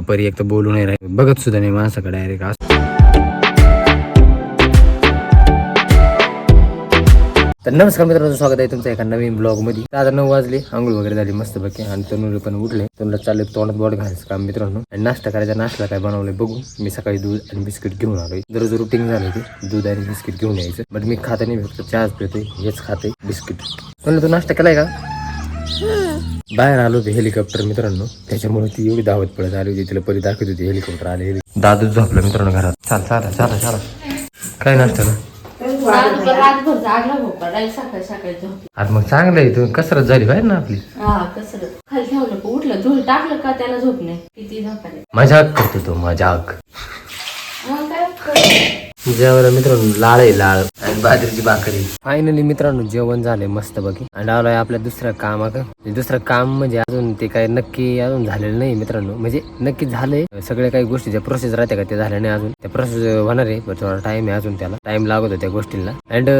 परी एक तर बोलू नाही राहील. बघत सुद्धा नाही माणसाकडे डायरेक्ट तर नमस्कार मित्रांनो स्वागत आहे तुमचं एका नवीन ब्लॉगमध्ये आता नऊ वाजले आंघोळ वगैरे झाली मस्त बघे आणि तनुरे पण उठले. तनुला चालले तोंडात बोट घालायचं काम मित्रांनो. आणि नाश्ता करायचा नाश्ता काय बनवलंय बघू. मी सकाळी दूध आणि बिस्किट घेऊन आलोय. दररोज रुटीन झालं होती दूध आणि बिस्किट घेऊन यायचं. बट मी खाते नाही फक्त चहाच पितोय हेच खाते बिस्किट. तनुला तू नाश्ता केलाय का? बाहेर आलो होते हेलिकॉप्टर मित्रांनो. त्याच्यामुळे ती एवढी धावत पडत आली होती. तिला परी दाखवत होती हेलिकॉप्टर आले दादू झोपला मित्रांनो घरात. चाल चाल चाल चाल. काय नाश्ता ना? आज मग चांगलं आहे. तू कसरत झाली बाहेर ना आपली? खाली ठेवलं उठलं धूळ टाकलं का त्याला झोप नाही? किती झोपाले मजाक करतो तो मजाक. जेवायला मित्रांनो लाळ आहे लाळ. आणि बाजरीची भाकरी. फायनली मित्रांनो जेवण झाले मस्त बघी आणि आलोय आपल्या दुसऱ्या कामाक दुसरं काम म्हणजे अजून ते काय नक्की अजून झालेलं नाही मित्रांनो. म्हणजे नक्की झालंय. सगळ्या काही गोष्टी ज्या प्रोसेस राहते का ते झाल्या नाही अजून. त्या प्रोसेस होणार आहे पण थोडा टाइम आहे अजून त्याला. टाइम लागत होता त्या गोष्टीला. अँड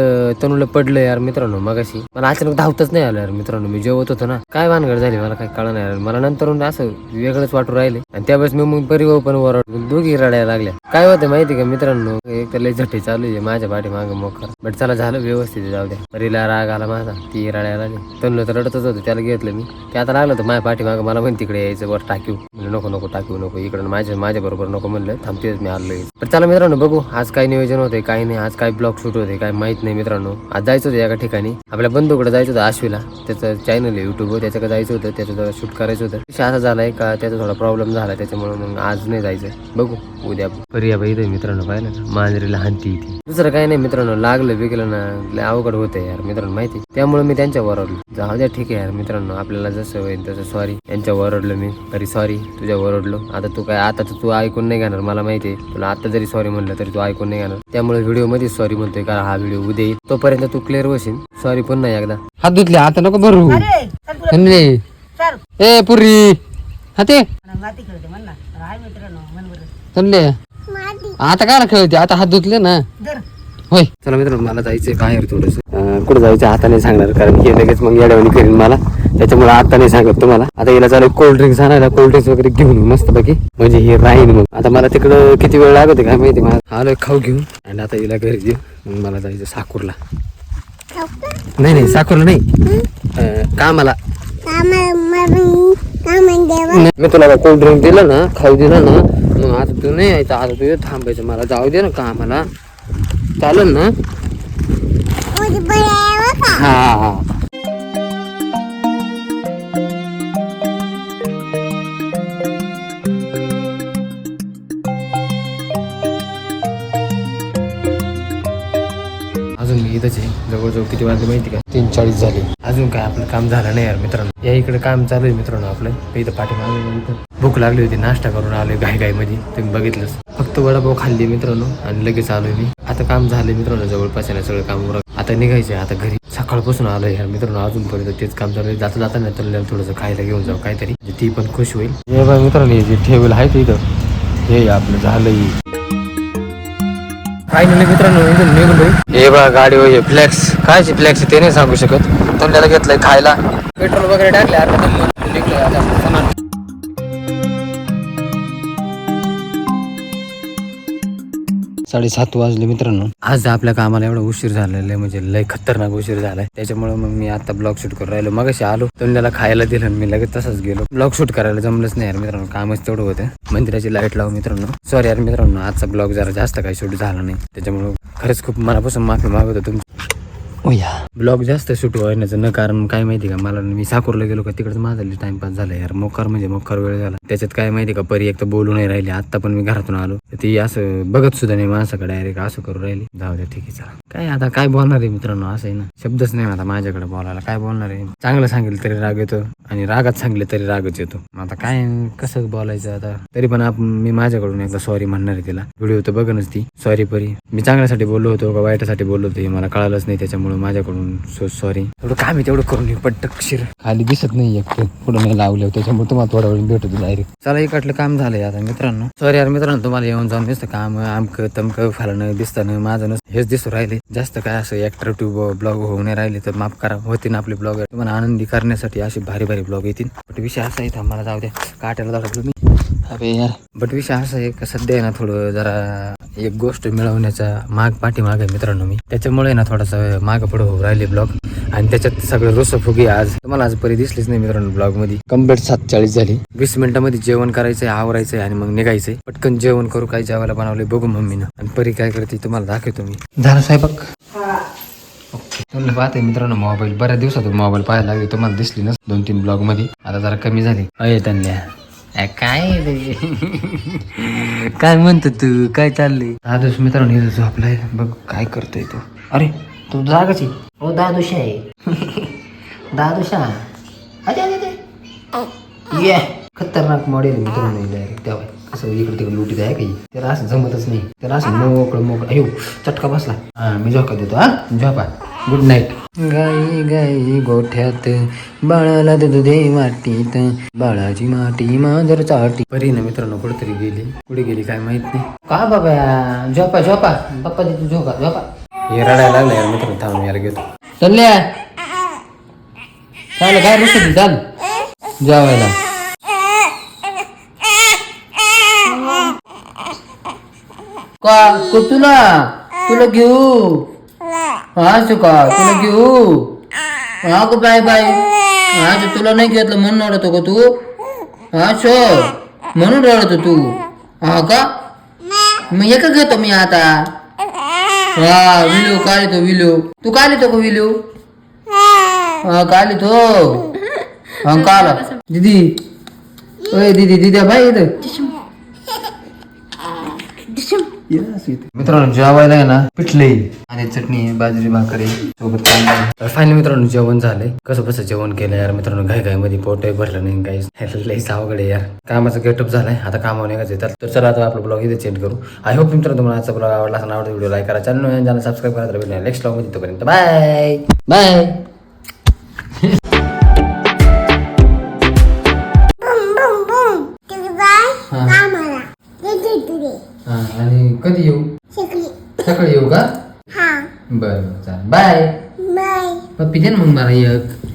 तनुला पडलं यार मित्रांनो मगाशी. मला अचानक धावतच नाही आलं यार मित्रांनो. मी जेवत होतो ना. काय भानगड झाली मला काही कळलं नाही यार. मला नंतर असं वेगळंच वाटू राहिले आणि त्यावेळेस मी मग परिवार पण वर दोघी रडायला लागल्या. काय होतं माहिती का मित्रांनो? एक तर लय झटे चालू आहे. माझ्या पाठी माग मोकर. बट चला झालं व्यवस्थित आहे, जाऊ द्या. परीला राग आला माझा. ती रडायला लागली. तनुला तर रडतच होतं त्याला घेतलं मी. ते आता लागलं तर माझ्या पाठीमाग मला पण तिकडे यायचं वर टाकीव. म्हणजे नको नको टाकीव नको. इकडं माझ्या माझ्या बरोबर नको म्हणलं. थांबतेच मी आलो पण चला मित्रांनो बघू. आज काय नियोजन होते काय नाही. आज काय ब्लॉग शूट होते काय माहीत नाही मित्रांनो. आज जायचं होतं एका ठिकाणी. आपल्या बंधूकडे जायचं होतं आश्वीला. त्याचं चॅनल आहे युट्यूबवर त्याच्याकडे जायचं होतं त्याचं शूट करायचं होतं. विषय असा झालाय का त्याचा थोडा प्रॉब्लेम झाला त्याच्यामुळे मग आज नाही जायचं. बघू उद्या. परिया बाई इथे मित्रांनो पाहिलं मांजरे मांजरीला हानती इथे दुसरं काही नाही मित्रांनो लागलं बिगलं ना लय अवघड होतं यार मित्रांनो माहिती त्यामुळे मी त्यांच्या वरडलो जाऊ द्या ठीक आहे यार मित्रांनो आपल्याला जसं होईल तसं सॉरी यांच्या वरडलो मी तरी सॉरी तुझ्या वरडलो आता तू काय आता तर तू ऐकून नाही घेणार मला माहिती आहे. तुला आता जरी सॉरी म्हणलं तरी तू ऐकून नाही घेणार. त्यामुळे व्हिडिओमध्ये सॉरी म्हणतोय कारण हा व्हिडिओ उद्या येईल. तोपर्यंत तू क्लिअर होशील. सॉरी पण नाही एकदा. हात धुतले आता नको भरू. ए पुरी. हाते माती खेळते मित्रांनो बरं. धन्य. आता काय खेळते आता हात धुतले ना. होय. चला मित्रांनो मला जायचंय बाहेर थोडस. कुठे जायचं आता नाही सांगणार कारण हे लगेच मग येड्यावानी करीन मला. त्याच्यामुळे आता नाही सांगत तुम्हाला. आता याला चालू कोल्ड ड्रिंक्स आणायला कोल्ड ड्रिंक्स वगैरे घेऊन मस्त बाकी म्हणजे हे राहीन मग. आता मला तिकडं किती वेळ लागत काय माहिती मला. आलोय खाऊ घेऊन. आणि आता हिला घरी घेऊ मग मला जायचं साकूरला. नाही नाही साकूरला नाही. अं, कामाला. नाही, मी तुला कोल्ड ड्रिंक दिलं ना खाऊ दिलं ना मग आता तू नाही यायचं आता तू इथं थांबायचं मला. जाऊ दे ना कामाला. चालेल ना? हा हा. अजून मी इथंच आहे. जवळजवळ किती वाजले माहिती का? तीन चाळीस झाले. अजून काय आपलं काम झालं नाही यार मित्रांनो. या इकडे काम चालू आहे मित्रांनो आपलं. इथं पाठीमागे इथं. भूक लागली होती नाश्ता करून आलोय घाई घाई मध्ये. तुम्ही बघितलंच. फक्त वडापाव खाल्ली मित्रांनो आणि लगेच आलोय मी. आता काम झालंय मित्रांनो जवळपास आहे ना सगळं काम उरक आता निघायचंय आता घरी. सकाळपासून आलोय यार मित्रांनो अजूनपर्यंत तेच काम चालू आहे. जाता जाता नाही तर थोडंसं खायला घेऊन जाऊ काहीतरी. ती पण खुश होईल. मित्रांनो हे जे ठेवलं आहे ते इथं. हे आपलं झालंय. फायनली मित्रांनो? इथून निघलोय हे बघा गाडी हे फ्लॅक्स कायची फ्लॅक्स ते नाही सांगू शकत. तोंडाला घेतलंय खायला. पेट्रोल वगैरे टाकले आता निघलोय आता. साडेसात वाजले मित्रांनो. आज आपल्या कामाला एवढा उशीर झालेला आहे म्हणजे लय खतरनाक उशीर झालाय. त्याच्यामुळे मग मी आता ब्लॉग शूट करून राहिलो. मग आलो त्याला खायला दिलं आणि मी लगेच तसंच गेलो. ब्लॉग शूट करायला जमलंच नाही यार मित्रांनो कामच तेवढं होतं. मंदिराची लाइट लावू मित्रांनो. सॉरी यार मित्रांनो आजचा ब्लॉग जरा जास्त काही शूट झाला नाही. त्याच्यामुळे खरंच खूप मनापासून माफी मागवतो तुमची. ब्लॉग जास्त शूट व्हायचं न कारण काय माहिती का मला मी साकूरला गेलो का तिकडचं माझा टाइमपास झाला यार. मोकार म्हणजे मोकार वेळ झाला. त्याच्यात काय माहिती का परी एक तर बोलू नाही राहिली आता पण मी घरातून आलो. ती असं बघत सुद्धा नाही माणसाकडे डायरेक्ट असं करू राहिली. जाऊ द्या ठीक आहे चला. काय आता काय बोलणार आहे मित्रांनो? असं आहे ना. शब्दच नाही आता माझ्याकडे बोलायला. काय बोलणार आहे? चांगलं सांगेल तरी राग येतो आणि रागात सांगितलं तरी रागच येतो. आता काय कसं बोलायचं आता? तरी पण आपण मी माझ्याकडून एकदा सॉरी म्हणणार आहे तिला. व्हिडिओ तर बघनच ती. सॉरी परी. मी चांगल्यासाठी बोललो होतो का वाईटासाठी बोललो होतो हे मला कळालंच नाही त्याच्यामुळे माझ्याकडून सो सॉरी एवढं काम आहे तेवढं करून येऊ पटकशीर खाली दिसत नाही एक पुढे नाही लावलं त्याच्यामुळे तुम्हाला थोडा वेळ भेटतो डायरेक्ट चला इकडलं काम झालंय आता मित्रांनो. सॉरी यार मित्रांनो तुम्हाला येऊन जाऊन दिसतं काम आमक तमक फालणं दिसतं माझं हेच दिसू राहिले. जास्त काय असं ॲट्रॅक्टिव्ह ब्लॉग होऊ नाही राहिले तर माफ करा. होते ना आपले ब्लॉग तुम्हाला आनंदी करण्यासाठी असे भारी भारी ब्लॉग येतील. बट विषय असा आहे मला जाऊ द्या. काट्याला जाऊ मी. अरे यार. बट विषय असा आहे का सध्या आहे ना थोडं जरा एक गोष्ट मिळवण्याचा माग पाठीमाग आहे मित्रांनो मी. त्याच्यामुळे ना थोडासा माग पुढं होऊ राहिले ब्लॉग आणि त्याच्यात सगळं रोस फुगे आज. तुम्हाला आज परी दिसलीच नाही मित्रांनो ब्लॉगमध्ये कंप्लीट सातचाळीस झाली. वीस मिनिटांमध्ये जेवण करायचंय आवरायचंय आणि मग निघायचंय. पटकन जेवण करू काय जेवायला बनवले बघू मम्मीनं आणि परी काय करते तुम्हाला दाखवतो मी. झालं ओके. तुम्हाला पाहते मित्रांनो मोबाईल बऱ्याच दिवसातून मोबाईल पाहायला लागले. तुम्हाला दिसली ना दोन तीन ब्लॉगमध्ये आता जरा कमी झाली. अय त्यांना काय काय म्हणतो तू काय चाललंय आदर्श मित्रांनो इथं झोपलाय बघ काय करतोय तो. अरे तू जागाची हो दादूशा आहे. दादूशा अरे अरे अरे ये. खतरनाक मॉडेल मित्रांनो डायरेक्ट तेव्हा कसं इकडे तिकडे लुटीत आहे काही. त्याला असं जमतच नाही. त्याला असं मोकळं मोकळं. अयो चटका बसला. हा मी झोका देतो हा. झोपा. गुड नाईट गाई गाई गोठ्यात बाळाला दूध दे वाटीत बाळाची माटी मांजर चाटी. परी ना मित्रांनो कुठेतरी गेली. कुठे गेली काय माहीत नाही. का बाबा? झोपा झोपा. पप्पा देतो झोका झोपा. हे रडायला लागलं यार मित्रांनो थांब यार घेतो. चालल्या. चाल काय रुसत चाल. जेवायला. का? को तुला तुला घेऊ. हा का तुला घेऊ? हा गो बाय बाय. हा तुला नाही घेतलं म्हणून रडतो का तू. हा शो म्हणून हो तू. हा का? मग एक घेतो मी आता. हा विलू काय तो विलू? तू काय लिहितो का विलू? हा काय लिहितो हा काल दीदी. ओय दीदी दिद्या बाय इथं. मित्रांनो जेवायला आहे ना पिठले आणि चटणी बाजरी भाकरी सोबत फायनल मित्रांनो जेवण झालंय. कसं कसं जेवण केलं यार? मित्रांनो घाई घाई मध्ये पोट भरलं नाही काही लईच अवघड आहे यार. कामाचा गेटअप झालाय. आता कामावर निघायचं तर तर चला आता आपला ब्लॉग इथे चेंज करू. आय होप मित्रांनो तुम्हाला आजचा ब्लॉग आवडला असं आवडतो व्हिडिओ लाईक करा. चॅनल सबस्क्राईब करा. तर नेक्स्ट ब्लॉगमध्ये. तोपर्यंत बाय बाय सकाळी येऊ का? बरं बरं चालेल. बाय. पप्पी दे ना मग मला एक.